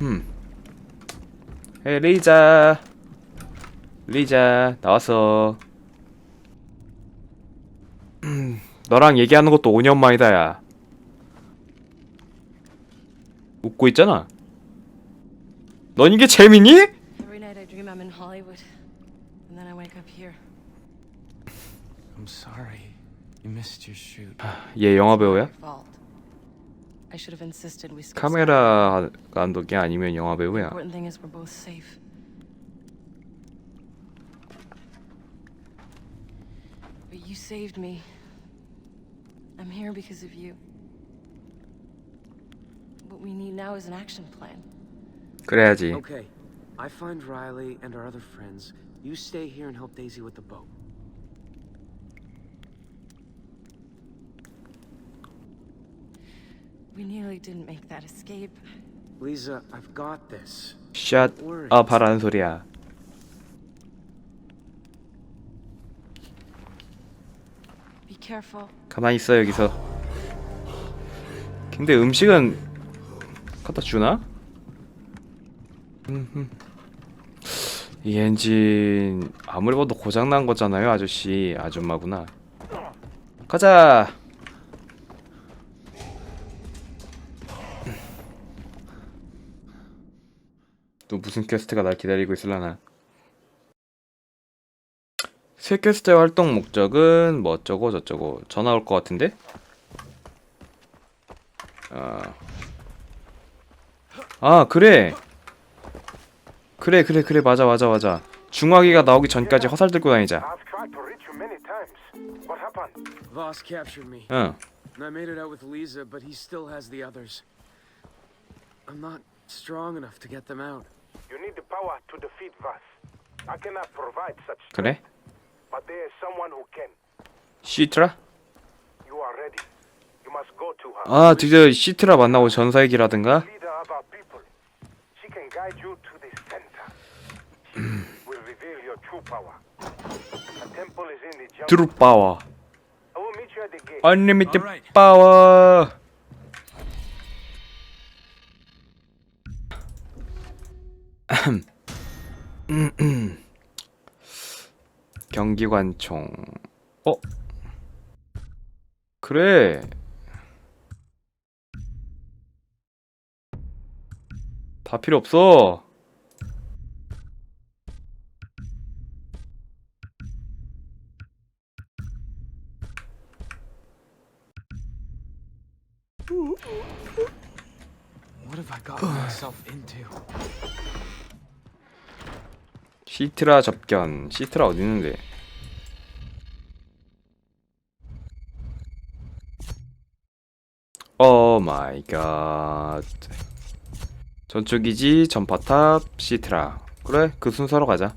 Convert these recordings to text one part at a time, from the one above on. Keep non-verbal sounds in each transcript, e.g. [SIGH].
음. 헤이 리자. 리자 나왔어. 음, 너랑 얘기하는 것도 5년 만이다 야. 웃고 있잖아. 넌 이게 재밌니? Every night I dream I'm in Hollywood, and then I wake up here. I'm sorry. You missed your shoot. 얘 영화 배우야? Fault. I should have insisted we skip 카메라 감독이 아니면 영화 The 배우야. important thing is we're both safe. But you saved me. I'm here because of you. What we need now is an action plan. 그래야지. Okay. I find Riley and our other friends. You stay here and help Daisy with the boat. We nearly didn't make that escape. Lisa, I've got this. 샷업 하라는 소리야. Be careful. 가만히 있어 여기서. 근데 음식은 갖다 주나? 이 엔진 아무리 봐도 고장 난 거잖아요, 아저씨. 아줌마구나. 가자. 또 무슨 퀘스트가 날 기다리고 있을라나? 새 퀘스트의 활동 목적은 뭐 어쩌고 저쩌고 전화 올 것 같은데? 아, 아 그래 그래 그래 그래 맞아 맞아 맞아 중화기가 나오기 전까지 화살 들고 다니자? Voss captured me. 응 And I made it out with Lisa, but he still has the others. I'm not strong enough to get them out. You need the power to defeat Vas. I cannot provide such 그래 but there is someone who can. 시트라 You are ready. You must go to her. 아 드디어 시트라 만나고 전사 얘기라든가 Leader of our people. She can guide you to the center. She will reveal your true power. The temple is in the jungle. 드루 파워 I will meet you at the gate. Alright. 파워 [CLEARS THROAT] 경기관총. 어? 그래. 다 필요 없어 시트라 접견. 시트라 어디 있는데? 오 마이 갓 전초기지 전파탑 시트라. 그래 그 순서로 가자.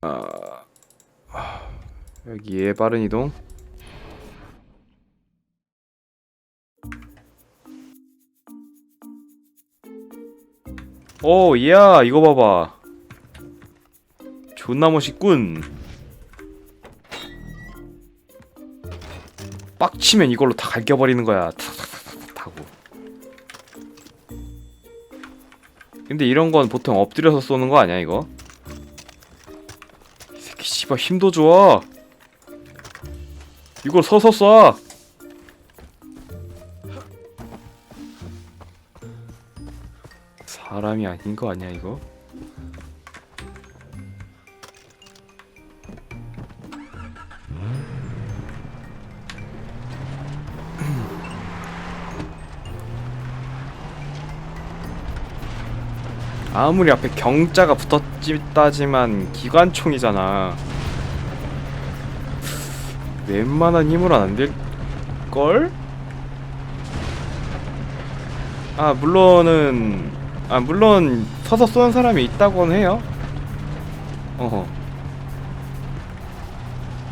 아 아, 여기에 빠른 이동. 오, 야, 이거 봐봐. 존나 멋있군. 빡치면 이걸로 다 갈겨버리는 거야. 타고. 근데 이런 건 보통 엎드려서 쏘는 거 아니야, 이거? 이 새끼 씨발 힘도 좋아. 이걸 서서 쏴. 사람이 아닌 거 아니야, 이거? 아무리 앞에 경자가 붙었다지만 기관총이잖아. 웬만한 힘으로는 안 될 걸? 아 물론은 아 물론 서서 쏘는 사람이 있다고는 해요. 어허.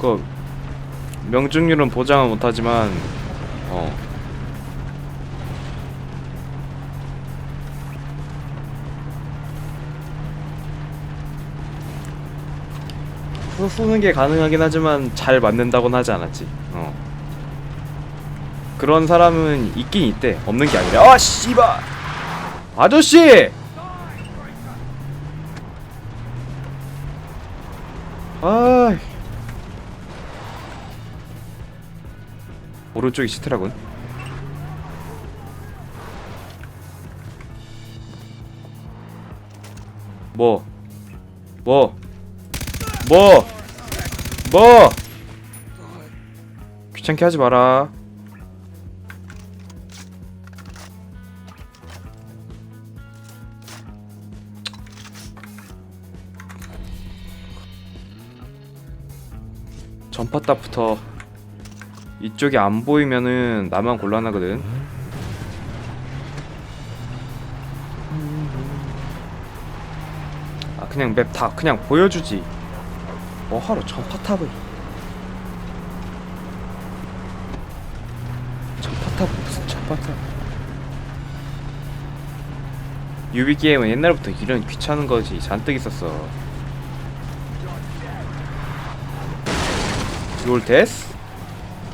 그 명중률은 보장은 못하지만 어. 쏘는 게 가능하긴 하지만 잘 맞는다고는 하지 않았지. 어. 그런 사람은 있긴 있대. 없는 게 아니라. 아 씨발. 아저씨! 아 오른쪽이 시트라군 뭐? 뭐? 뭐? 뭐? 귀찮게 하지 마라 전파 딱부터 이쪽이 안 보이면은 나만 곤란하거든. 아 그냥 맵 다 그냥 보여주지. 뭐하러 전파탑을? 전파탑 무슨 전파탑? 유비 게임은 옛날부터 이런 귀찮은 거지 잔뜩 있었어. 요올 데스?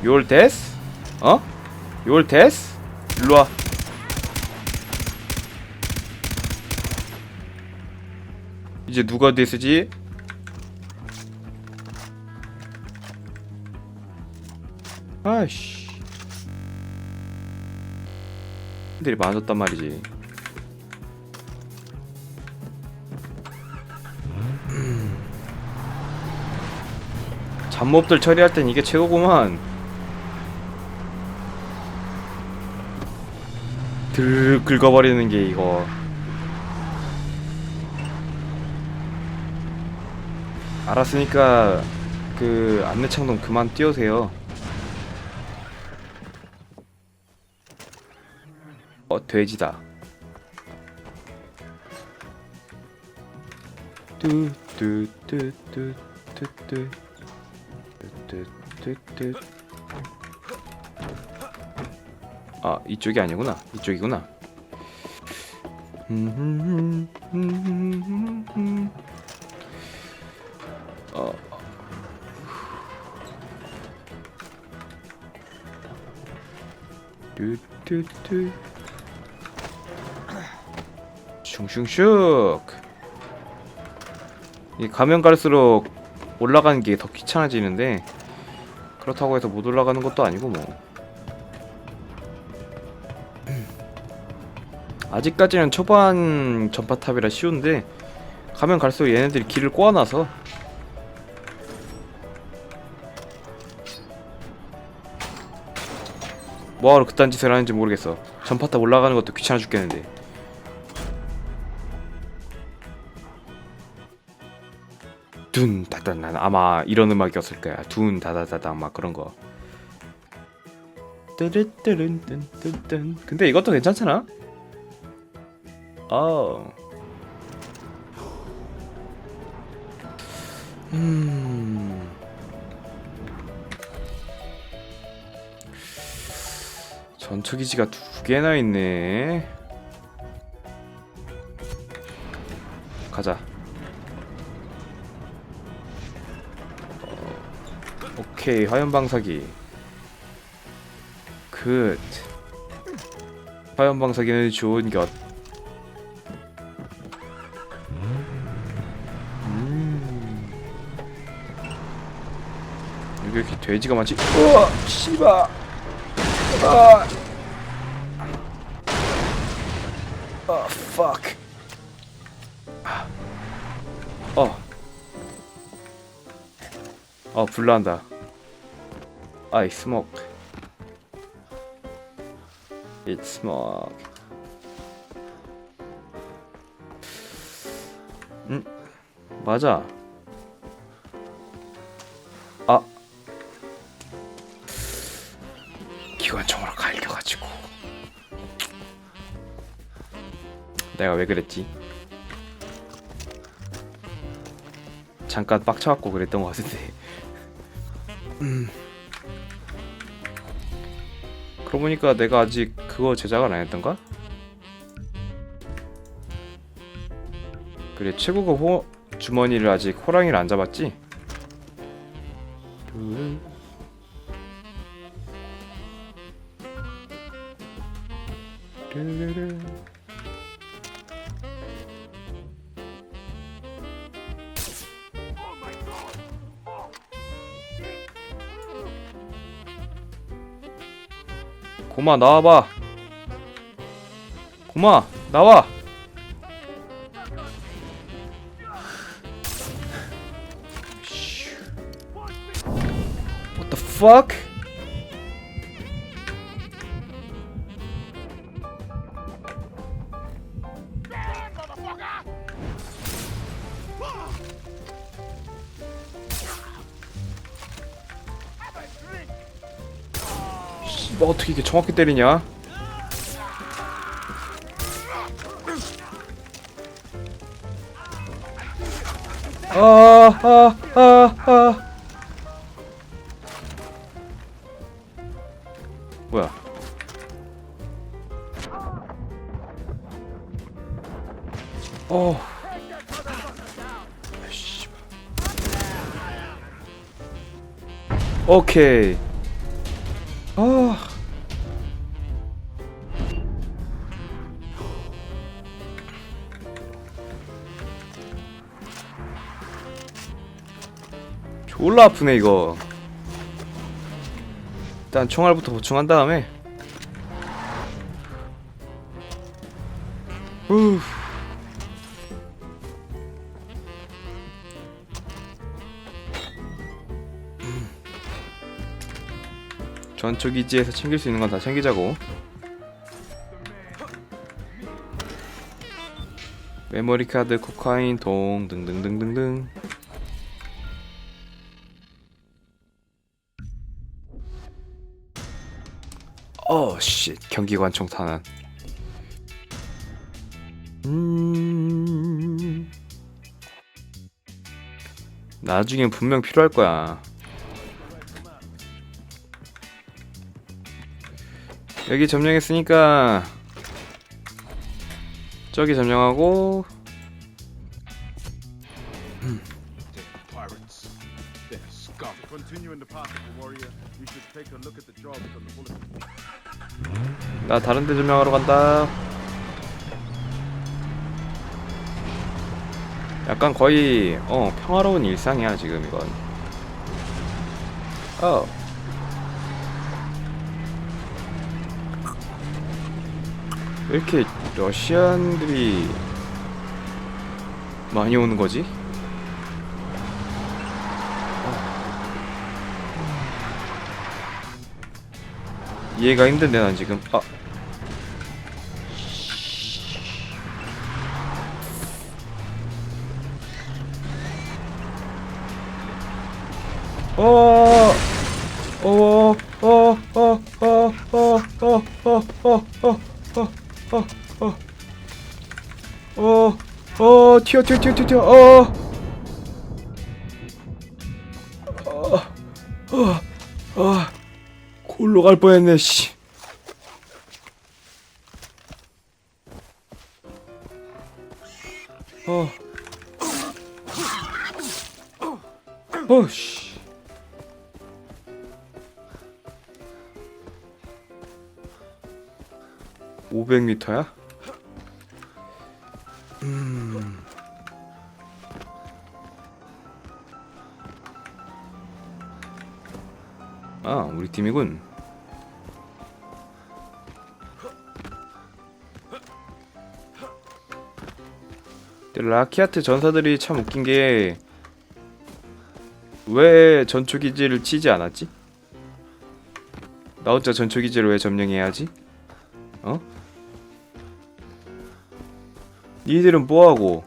요올 데스? 어? 요올 데스? 일로와 이제 누가 데스지? 아이씨. 들이 많아졌단 말이지. 잡몹들 처리할 땐 이게 최고구만. 들 긁어버리는 게 이거. 알았으니까 그 안내창 좀 그만 띄우세요 어 돼지다. 아 이쪽이 아니구나. 이쪽이구나. 어. 뚜뚜뚜 슝슝슉 이 가면 갈수록 올라가는 게 더 귀찮아지는데 그렇다고 해서 못 올라가는 것도 아니고 뭐. 아직까지는 초반 전파탑이라 쉬운데 가면 갈수록 얘네들이 길을 꼬아놔서. 뭐하러 그딴 짓을 하는지 모르겠어. 전파탑 올라가는 것도 귀찮아 죽겠는데 둔난 아마 이런 음악이었을 거야 둔 다다다당 막 그런 거 뜨르뜨른 뜬뜬뜬 근데 이것도 괜찮잖아 어 음. 전투기지가 두 개나 있네. 가자. 오케이 화염 방사기. 굿. 화염 방사기는 좋은 것. 음. 여기 이렇게 돼지가 많지? 우와, 씨바. 아. 아, fuck. 아. 어. 어, 불난다. I smoke. It smoke. 음, 맞아. 아. 기관총으로 갈겨가지고 내가 왜 그랬지? 잠깐 빡쳐갖고 그랬던 것 같은데 음. 그러고 보니까 내가 아직 그거 제작을 안 했던가? 그래 최고급 호 주머니를 아직 호랑이를 안 잡았지? 고마 나와봐 고마 나와 슈. What the fuck? 이렇게 정확히 때리냐? 아, 아, 아, 아. 뭐야? 어. 오케이. 아. 졸라 아프네 이거. 일단 총알부터 보충한 다음에. 후. 전초 기지에서 챙길 수 있는 건 다 챙기자고. 메모리 카드, 코카인, 동 등등등등등. 씨. 경기관 총 탄환. 음. 나중엔 분명 필요할 거야. 여기 점령했으니까 저기 점령하고 나 다른 데 점령하러 간다. 약간 거의 어 평화로운 일상이야 지금 이건. 어. 왜 이렇게 러시안들이 많이 오는 거지? 이해가 힘든데 난 지금 아 어, 어, 어, 어, 어, 어, 어, 어, 어, 어, 어, 어, 어, 어, 어, 튀어, 튀어, 튀어, 튀어, 어, 어, 갈 뻔했네, 씨. 어, 어, 씨. 오백 미터야? 음. 아, 우리 팀이군. 라키아트 전사들이 참 웃긴 게 왜 전초기지를 치지 않았지? 나 혼자 전초기지를 왜 점령해야 하지? 어? 니들은 뭐하고?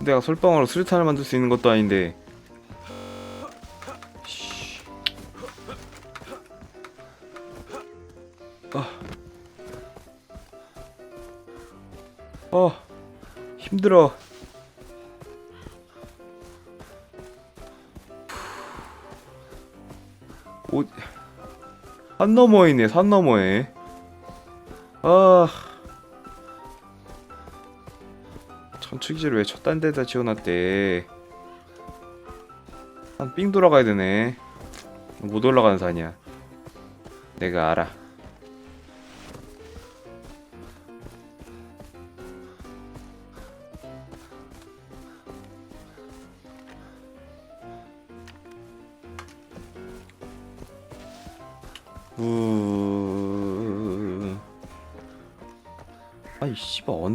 내가 솔방울로 수류탄을 만들 수 있는 것도 아닌데 힘들어 오, 산 너머에 있네, 산 너머에. 아. 전투기지를 왜 저딴 데다 지어놨대. 한 삥 돌아가야 되네. 못 올라가는 산이야. 내가 알아.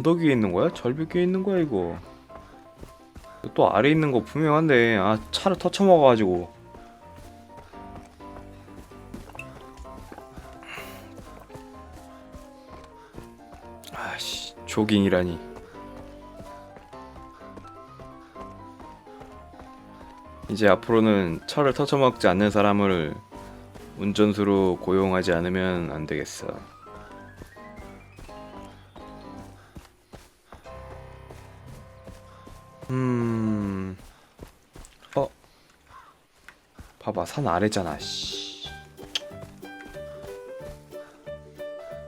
언덕 위에 있는 거야? 절벽 위에 있는 거야 이거 또 아래 있는 거 분명한데 아 차를 터쳐먹어가지고 아씨 조깅이라니 이제 앞으로는 차를 터쳐먹지 않는 사람을 운전수로 고용하지 않으면 안 되겠어. 산 아래잖아. 씨,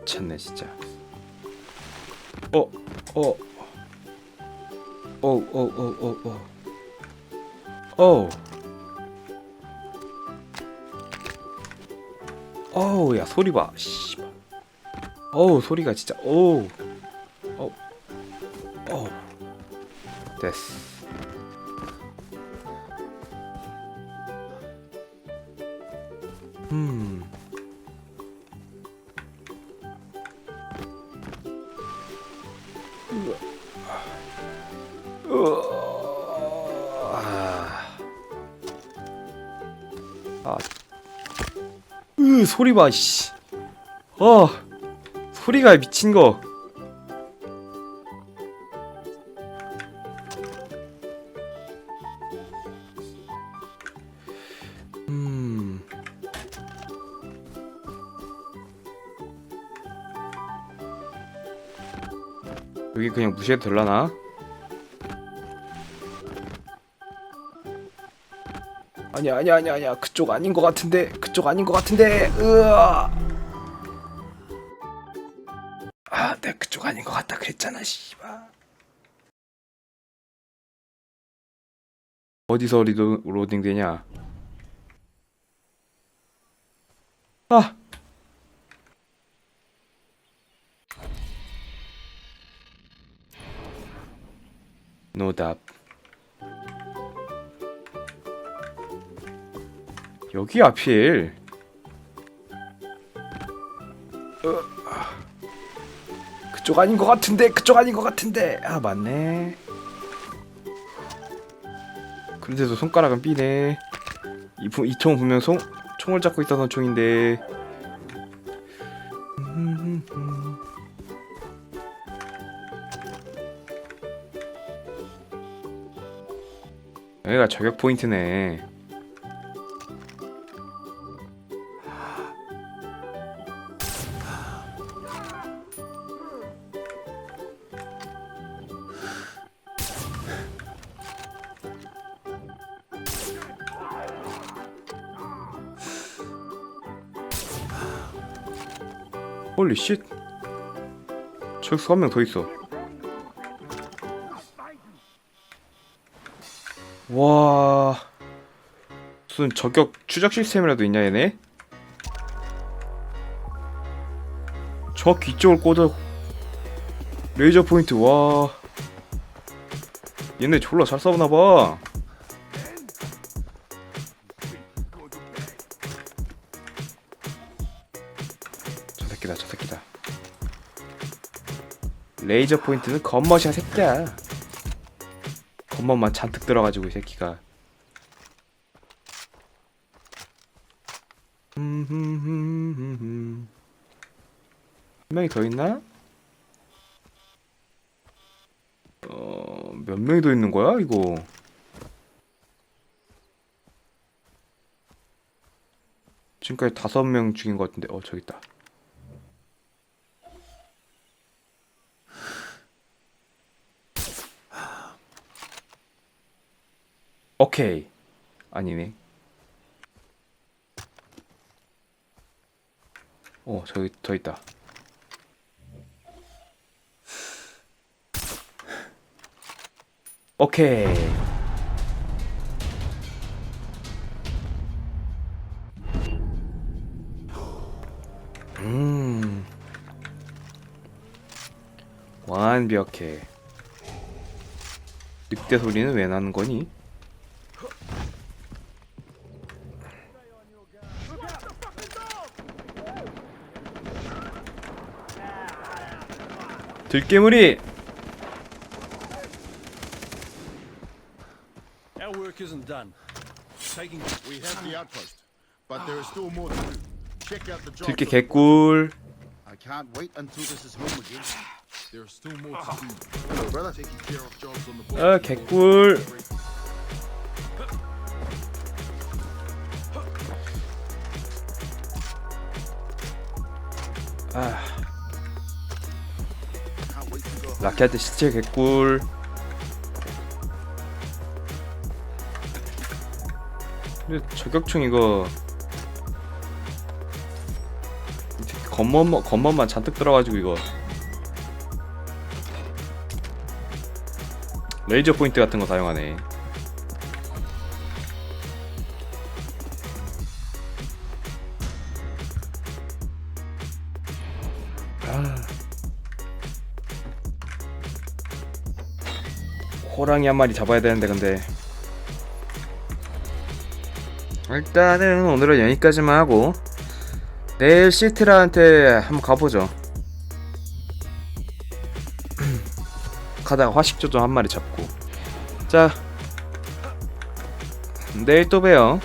미쳤네 진짜. 어, 어, 어, 어, 어, 어, 어, 어. 어우 야 소리 봐 씨발. 어우 소리가 진짜 어우. 어우 어우. 됐어 음. 아. 으 소리 봐 씨. 어 소리가 미친 거. 음. 여기 그냥 무시해도 될라나? 아니야 아니야 아니야 아니야. 그쪽 아닌 것 같은데 그쪽 아닌 것 같은데. 으아. 아내 그쪽 아닌 것 같다 그랬잖아 씨발. 어디서 리도, 로딩 되냐? 아 노답 여기 하필 어, 아. 그쪽 아닌 것 같은데 그쪽 아닌 것 같은데. 아 맞네. 그런데도 손가락은 삐네. 이총 분명 송, 총을 잡고 있었던 총인데 여기가 저격 포인트네. 홀리 쉿 저기서 한 명 더 있어 와. 무슨 저격 추적 시스템이라도 있냐 얘네? 저귀 쪽을 꽂아. 레이저 포인트 와. 얘네 졸라 잘 싸우나봐. 저 새끼다 저 새끼다. 레이저 포인트는 겉멋이야 새끼야 겉멋만 잔뜩 들어가지고 이 새끼가 한 명이 더 있나? 어, 몇 명이 더 있는 거야, 이거? 지금까지 다섯 명 죽인 것 같은데, 어, 저기 있다. 오케이. 아니네. 어, 저기 더 있다. 오케이. 음. 완벽해. 늑대 소리는 왜 나는 거니? 들깨물이 Our work isn't done. Taking We have the outpost, but there is still more to do. Check out the job. 들깨 개꿀 I can't wait until this is home again. There is still more to do. Brother. Taking care of jobs on the board. 아 개꿀 라켓한테 시체 개꿀. 근데 저격총 이거 겉멋 겉멋만 잔뜩 들어가지고 이거 레이저 포인트 같은 거 사용하네 호랑이 한 마리 잡아야 되는데 근데. 일단은 오늘은 여기까지만 하고 내일 시트라한테 한번 가보죠. [CLEARS THROAT] 가다가 화식조 좀한 마리 잡고. 자 내일 또 봬요